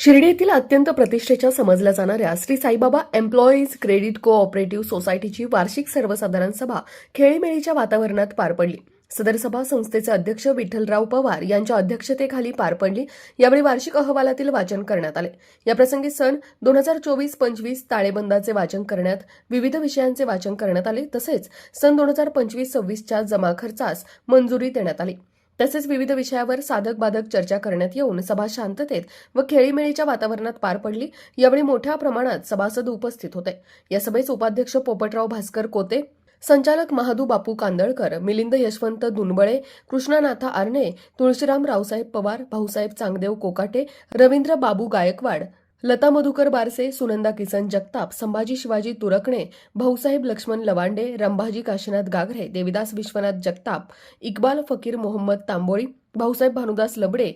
शिर्डी येथील अत्यंत प्रतिष्ठेच्या समजल्या जाणाऱ्या Shri Saibaba employees credit cooperative सोसायटीची वार्षिक सर्वसाधारण सभा खेळीमेळीच्या वातावरणात पार पडली. सदर सभा संस्थेचे अध्यक्ष विठ्ठलराव पवार यांच्या अध्यक्षतेखाली पार पडली. यावेळी वार्षिक अहवालातील वाचन करण्यात आले. याप्रसंगी सन दोन हजार चोवीस पंचवीस ताळेबंदाचे वाचन करण्यात विविध विषयांचे वाचन करण्यात आले. तसेच सन दोन हजार पंचवीस सव्वीसच्या जमा खर्चास मंजुरी देण्यात आली. तसेच विविध विषयावर साधक बाधक चर्चा करण्यात येऊन सभा शांततेत व खेळीमेळीच्या वातावरणात पार पडली यावेळी मोठ्या प्रमाणात सभासद उपस्थित होते. या सभेस उपाध्यक्ष पोपटराव भास्कर कोते संचालक महादू बापू कांदळकर मिलिंद यशवंत दुनबळे कृष्णानाथा आर्णे तुळशीराम रावसाहेब पवार भाऊसाहेब चांगदेव कोकाटे रवींद्र बाबू गायकवाड लता मधुकर बारसे सुनंदा किसन जगताप संभाजी शिवाजी तुरकणे भाऊसाहेब लक्ष्मण लवांडे रंभाजी काशीनाथ गागरे देविदास विश्वनाथ जगताप इक्बाल फकीर मोहम्मद तांबोळी भाऊसाहेब भानुदास लबडे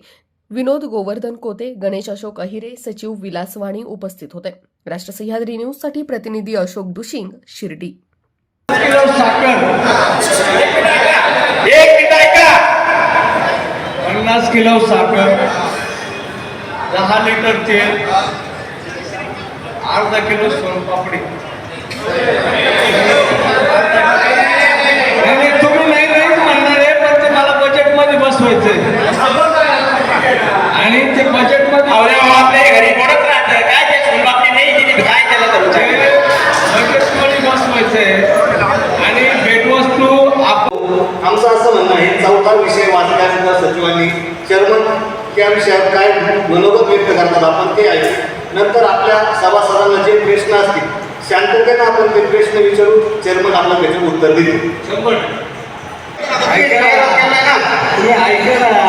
विनोद गोवर्धन कोते गणेश अशोक अहिरे सचिव विलास वाणी उपस्थित होते. राष्ट्र सह्याद्री न्यूजसाठी प्रतिनिधी अशोक दुशिंग शिर्डी. किलो साखर एक मिनिट ऐका पन्नास किलो साखर दहा लिटर तेल अर्धा किलो सोनपापडी तुम्ही नाही नाही म्हणणार आहे पण ते मला बजेटमध्ये बसवायचंय. आणि ते बजेटमध्ये आपल्या घरी राहतं काय ते नाही दिली काय तुमच्या बजेटमध्ये बसवायचंय. आणि भेटवस्तू आप आमचं असं म्हणणं आहे चौथा विषय वाचल्यानंतर सचिवांनी चेअरमन त्या विषयावर काय मनोगत व्यक्त करतात आपण ते ऐकू. नंतर आपल्या सभासदांना जे प्रश्न असतील शांततेनं आपण ते प्रश्न विचारू चेअरमन आपल्याला त्याचे उत्तर शंभर ऐका ना. तुम्ही ऐका ना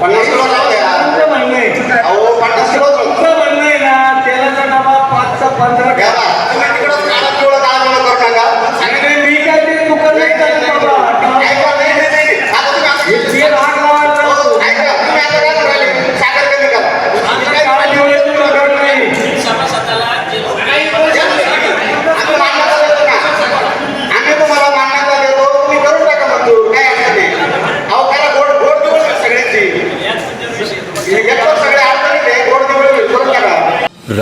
पन्नास किलो लागते का? तुमचं म्हणणं आहे अहो पन्नास किलो तुमचं म्हणणं आहे ना तेलाचा डबा पाचचा पंधरा घ्या बा. तुम्ही तिकडं काळा पिवळं काळा पिवळं करता का? आणि ते मी काय ते दुकान नाही चालत बाबा. ऐका, नाही, नाही, नाही. आता तुम्ही असं- हे तेल आग लावायला हो, नको. ऐका, तुम्ही आता काय करू राहिले? साखर कमी करा. आम्ही काय काळा करू पिवळा राहिले? दूध करत नाही. आम्ही मान्यता देतो ना. आम्ही तुम्हाला मान्यता देतो तुम्ही करून टाका मंजूर काय अडचण नाही अहो त्याला गोड गोड दिवस आहे सगळ्यांची एकतर सगळे अडचणीत आहे गोड दिवस आहे, करून टाका